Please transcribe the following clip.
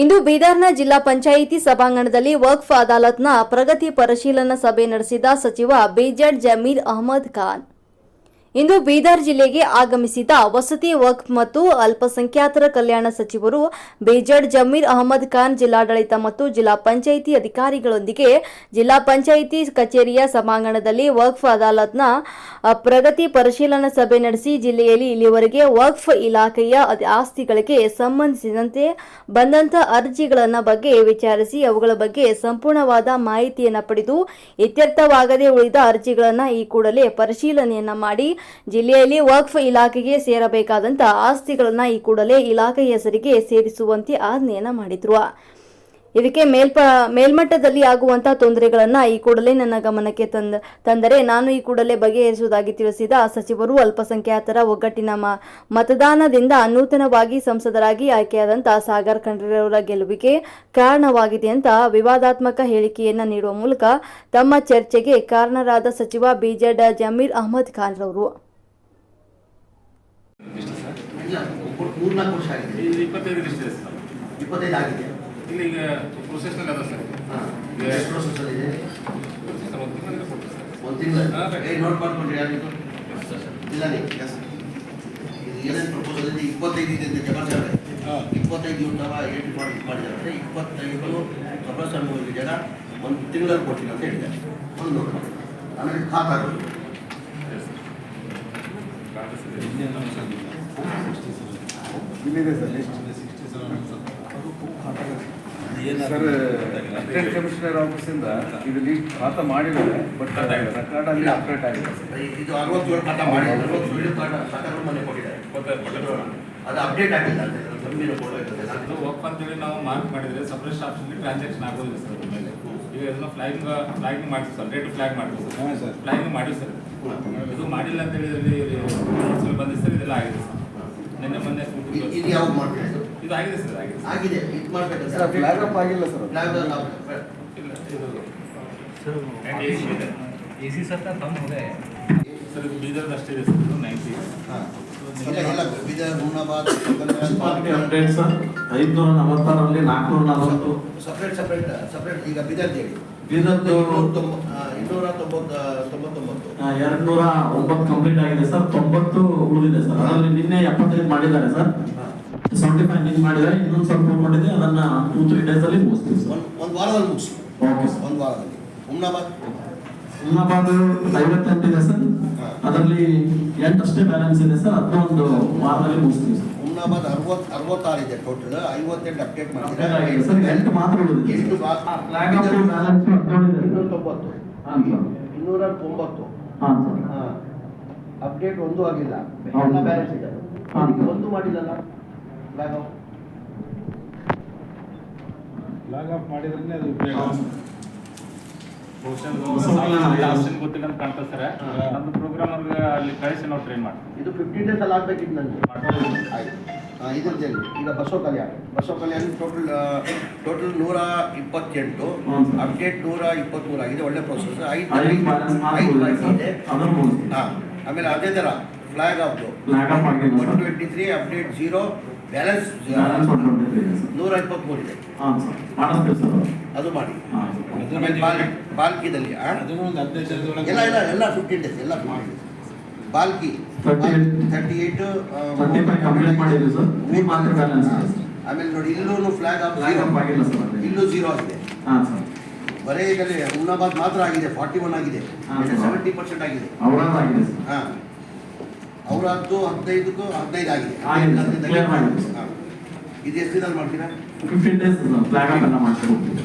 ಇಂದು ಬೀದರ್ನ ಜಿಲ್ಲಾ ಪಂಚಾಯಿತಿ ಸಭಾಂಗಣದಲ್ಲಿ ವಕ್ಫ್ ಅದಾಲತ್ನ ಪ್ರಗತಿ ಪರಿಶೀಲನಾ ಸಭೆ ನಡೆಸಿದ ಸಚಿವ ಬೇಜಡ್ ಜಮೀರ್ ಅಹಮದ್ ಖಾನ್. ಇಂದು ಬೀದರ್ ಜಿಲ್ಲೆಗೆ ಆಗಮಿಸಿದ ವಸತಿ, ವಕ್ಫ್ ಮತ್ತು ಅಲ್ಪಸಂಖ್ಯಾತರ ಕಲ್ಯಾಣ ಸಚಿವರು ಬೇಜಡ್ ಜಮೀರ್ ಅಹಮದ್ ಖಾನ್ ಜಿಲ್ಲಾಡಳಿತ ಮತ್ತು ಜಿಲ್ಲಾ ಪಂಚಾಯಿತಿ ಅಧಿಕಾರಿಗಳೊಂದಿಗೆ ಜಿಲ್ಲಾ ಪಂಚಾಯಿತಿ ಕಚೇರಿಯ ಸಭಾಂಗಣದಲ್ಲಿ ವಕ್ಫ್ ಅದಾಲತ್ನ ಪ್ರಗತಿ ಪರಿಶೀಲನಾ ಸಭೆ ನಡೆಸಿ ಜಿಲ್ಲೆಯಲ್ಲಿ ಇಲ್ಲಿವರೆಗೆ ವಕ್ಫ್ ಇಲಾಖೆಯ ಆಸ್ತಿಗಳಿಗೆ ಸಂಬಂಧಿಸಿದಂತೆ ಬಂದಂತ ಅರ್ಜಿಗಳನ್ನ ಬಗ್ಗೆ ವಿಚಾರಿಸಿ ಅವುಗಳ ಬಗ್ಗೆ ಸಂಪೂರ್ಣವಾದ ಮಾಹಿತಿಯನ್ನು ಪಡೆದು ಇತ್ಯರ್ಥವಾಗದೆ ಉಳಿದ ಅರ್ಜಿಗಳನ್ನು ಈ ಕೂಡಲೇ ಪರಿಶೀಲನೆಯನ್ನ ಮಾಡಿ ಜಿಲ್ಲೆಯಲ್ಲಿ ವಕ್ಫ್ ಇಲಾಖೆಗೆ ಸೇರಬೇಕಾದಂತ ಆಸ್ತಿಗಳನ್ನು ಈ ಕೂಡಲೇ ಇಲಾಖೆ ಹೆಸರಿಗೆ ಸೇರಿಸುವಂತೆ ಆಜ್ಞೆಯನ್ನ ಮಾಡಿದ್ರು. ಇದಕ್ಕೆ ಮೇಲ್ಪ, ಮೇಲ್ಮಟ್ಟದಲ್ಲಿ ಆಗುವಂತಹ ತೊಂದರೆಗಳನ್ನ ಈ ಕೂಡಲೇ ನನ್ನ ಗಮನಕ್ಕೆ ತಂದ, ತಂದರೆ ನಾನು ಈ ಕೂಡಲೇ ಬಗೆಹರಿಸುವುದಾಗಿ ತಿಳಿಸಿದ ಸಚಿವರು ಅಲ್ಪಸಂಖ್ಯಾತರ ಒಗ್ಗಟ್ಟಿನ ಮತದಾನದಿಂದ ನೂತನವಾಗಿ ಸಂಸದರಾಗಿ ಆಯ್ಕೆಯಾದಂತ ಸಾಗರ್ ಖಂಡ್ರೆಯವರ ಗೆಲುವಿಗೆ ಕಾರಣವಾಗಿದೆ ಅಂತ ವಿವಾದಾತ್ಮಕ ಹೇಳಿಕೆಯನ್ನ ನೀಡುವ ಮೂಲಕ ತಮ್ಮ ಚರ್ಚೆಗೆ ಕಾರಣರಾದ ಸಚಿವ ಬಿಜೆಡ್ ಜಮೀರ್ ಅಹಮದ್ ಖಾನ್ ರವರು ಇಲ್ಲ ಒಬ್ಬರು ಮೂರ್ನಾಲ್ಕು ವರ್ಷ ಆಗಿದೆ ಇದು ಇಪ್ಪತ್ತೈದು ಎಷ್ಟಿದೆ ಸರ್ ಇಪ್ಪತ್ತೈದು ಆಗಿದೆ. ಇಲ್ಲಿ ಈಗ ಪ್ರೊಸೆಸ್ನಲ್ಲಿ ಅದ ಸರ್. ಹಾಂ. ಎಷ್ಟು process ಇದೆ. ಸರ್ ಒಂದು ತಿಂಗಳಿಗೆ ಒಂದು ತಿಂಗಳು. ಏ ನೋಟ್ ಮಾಡ್ಕೊಂಡ್ರಿ ಯಾರಿಗೂ ಇಲ್ಲ ನೀವು ಎಸ್ ಏನೇನು ಪ್ರಪೋಸಲ್ ಇದೆ? ಇಪ್ಪತ್ತೈದು ಇದೆ ಅಂತ ಜಮಾಚಾರ ಇಪ್ಪತ್ತೈದು ಯೂನಿಟ್ ಏಟ್ ಮಾಡಿ ಇದು ಮಾಡಿದ್ದಾರೆ ಇಪ್ಪತ್ತೈದು ಹೋಗಿ ಜನ ಒಂದು ತಿಂಗಳಲ್ಲಿ ಕೊಡ್ತೀನಿ ಅಂತ ಹೇಳಿದ್ದಾರೆ. ಒಂದು ನೋಟ್ ಮಾಡಿ. ಆಮೇಲೆ ಖಾತಾಗಳು ಇಲ್ಲಿದೆ ಸರ್ ಸರ್ ಅಸಿಸ್ಟೆಂಟ್ ಕಮಿಷನರ್ ಆಫೀಸಿಂದ ಇದು ಲೀಸ್ಟ್ ಖಾತಾ ಮಾಡಿದ್ದಾರೆ ಬಟ್ ರೆಕಾರ್ಡ್ ಅಲ್ಲಿ ಅಪ್ಡೇಟ್ ಆಗಿದೆ. ಇದು ಅರವತ್ತೇಳು ಖಾತಾ ಮಾಡಿ ಅರವತ್ತೇಳು ಖಾತಾ ಖಾತಾಗಳು ಮನೆ ಕೊಟ್ಟಿದ್ದಾರೆ. ಕೊಡ್ತಾರೆ, ಕೊಡ್ತಾರೆ. ಅದು ಅಪ್ಡೇಟ್ ಆಗಿಲ್ಲ ಅದು ಅಂತೇಳಿ ನಾವು ಮಾರ್ಕ್ ಮಾಡಿದ್ರೆ ಸಪ್ರೇಟ್ ಟ್ರಾನ್ಸಾಕ್ಷನ್ ಆಗೋದಿಲ್ಲ ಸರ್ ಮೇಲೆ. ಈಗ ಇದನ್ನ ಫ್ಲೈಂಗ್ ಫ್ಲಾಗ್ ಮಾಡಿ ಸರ್ ರೇಟ್ ಫ್ಲಾಗ್ ಹಾಂ ಸರ್. ಫ್ಲಾಗ್ ಮಾಡಿ ಸರ್. ಇದು ಮಾಡಿಲ್ಲ ಅಂತ ಹೇಳಿದ್ರೆ ನೋಟ್ಸಲ್ಲಿ ಬಂದಿದೆ ಸರ್ ಇದೆಲ್ಲ ಆಗಿದೆ ಸರ್. ನಿನ್ನೆ ಮೊನ್ನೆ ಇದು- ಯಾವಾಗ ಮಾಡ್ತೀರಾ ಆಗಿದೆ ಸರ್ ಆಗಿದೆ ಇದು ಮಾಡಬೇಕು ಸರ್ ಆಗಿಲ್ಲ sir sir AC sir sir ಇದೆ sir Bidar update sir. 546 separate separate separate ಈಗ ಹೇಳಿ. ತೊಂಬತ್ತೊಂಬತ್ತು. ಒಂಬತ್ತು ಕಂಪ್ಲೀಟ್ ಆಗಿದೆ ಸರ್. ತೊಂಬತ್ತು ಉಳಿದಿದೆ ಸರ್. ಅದರಲ್ಲಿ ನಿನ್ನೆ ಎಪ್ಪತ್ತೈದು ಮಾಡಿದ್ದಾರೆ ಸರ್. ಸೆವೆಂಟಿ ಫೈವ್ ನಿನ್ನೆ ಮಾಡಿದ್ದಾರೆ ಇನ್ನೊಂದು ಸ್ವಲ್ಪ ಮಾಡಿದ್ರೆ ಅದನ್ನ ಟೂ ತ್ರೀ ಡೇಸ್ ಅಲ್ಲಿ ಮುಗಿಸ್ತೀವಿ ಸರ್. ಒಂದು ಒಂದು ವಾರದಲ್ಲಿ ಮುಗಿಸಿ ಓಕೆ ಸರ್ ಒಂದು ವಾರದಲ್ಲಿ. ಹುಮ್ನಾಬಾದ್ ಹುಮ್ನಾಬಾದ್ ಐವತ್ತೆಂಟು ಇದೆ ಸರ್. ಅದರಲ್ಲಿ ಎಂಟಷ್ಟೇ ಬ್ಯಾಲೆನ್ಸ್ ಇದೆ ಸರ್. ಅದನ್ನ ಒಂದು ವಾರದಲ್ಲಿ ಮುಗಿಸ್ತೀವಿ ಸರ್. ಹುಮ್ನಾಬಾದ್ ಅರವತ್ತು ಅರವತ್ತಾರು ಇದೆ ಟೋಟಲ್ ಐವತ್ತೆಂಟು ಅಪ್ಡೇಟ್ ಮಾಡಿದ್ರೆ ಸರ್. ಎಂಟು ಮಾತ್ರ ಉಳಿದಿದೆ ಎಷ್ಟು ಬ್ಯಾಲೆನ್ಸ್ ಇನ್ನೂರ ತೊಂಬತ್ತು ಹಾಂ ಸರ್. ಇನ್ನೂರ ತೊಂಬತ್ತು ಹಾಂ ಸರ್ ಅಪ್ಡೇಟ್ ಒಂದು ಆಗಿಲ್ಲ. ಎಲ್ಲ ಬ್ಯಾಲೆನ್ಸ್ ಇದೆ. ಒಂದು ಮಾಡಿಲ್ಲಲ್ಲ? ಫ್ಲಾಗ್ ಆಫ್ ಮಾಡಿದ್ರೆ ಅದು ಉಪಯೋಗ. ಗೊತ್ತಿಲ್ಲ ಅಂತ ಕಾಣ್ತದೆ ಸರ್ ನಮ್ದು ಪ್ರೋಗ್ರಾಮ್ ಅವ್ರಿಗೆ ಅಲ್ಲಿ ಕಳಿಸಿ ನಾವು ಟ್ರೈನ್ ಮಾಡ್ತೀವಿ. ಇದು ಫಿಫ್ಟೀನ್ ಡೇಸ್ ಅಲ್ಲಿ ಆಗ್ಬೇಕಿತ್ತು ನನಗೆ ಆಯ್ತು. ಇದ್ರದ್ದು ಹೇಳಿ ಈಗ Basavakalyan. Basavakalyan total total ನೂರ ಇಪ್ಪತ್ತೆಂಟು. ಅಪ್ಡೇಟ್ ನೂರ ಇಪ್ಪತ್ತ್ಮೂರು ಆಗಿದೆ. ಒಳ್ಳೆ ಪ್ರೊಸೆಸ್ ಐದು ಐದು ಇದೆ. ಹಾಂ. ಆಮೇಲೆ ಅದೇ ಥರ flag ಆಫ್ದು of one twenty three update zero balance ನೂರ ಇಪ್ಪತ್ತ್ಮೂರು ಇದೆ. ಸರ್. ಮಾಡಿಸ್ತೀವಿ ಸರ್ ಅದು. ಮಾಡಿ. ಬಾಲ್ಕಿದಲ್ಲಿ ಎಲ್ಲ ಎಲ್ಲ ಎಲ್ಲ ಫಿಫ್ಟೀನ್ ಡೇಸ್ ಎಲ್ಲ ಬಾಲ್ಕಿ. 38 ತರ್ಟಿ ಮಾತ್ರ ಬ್ಯಾಲೆನ್ಸ್ ಆಮೇಲೆ ನೋಡಿ ಇಲ್ಲೂ ಫ್ಲಾಗ್ ಆಫ್ ಇಲ್ಲೂ ಜೀರೋ ಆಗಿದೆ. ಹಾಂ ಸರ್. ಬರೇ ಇದರಲ್ಲಿ ಹುಮ್ನಾಬಾದ್ ಮಾತ್ರ ಆಗಿದೆ ಫಾರ್ಟಿ ಒನ್ ಆಗಿದೆ. ಸೆವೆಂಟಿ ಪರ್ಸೆಂಟ್ ಆಗಿದೆ ಹಾಂ. ಅವರದ್ದು ಹದಿನೈದಕ್ಕೂ ಹದಿನೈದು ಆಗಿದೆ. ಇದು ಎಷ್ಟು ದಿನ ಮಾಡ್ತೀರಾ? ಫಿಫ್ಟೀನ್ ಡೇಸ್ ಫ್ಲಾಗ್ ಮಾಡ್ತಾ ಹೋಗ್ತೀವಿ.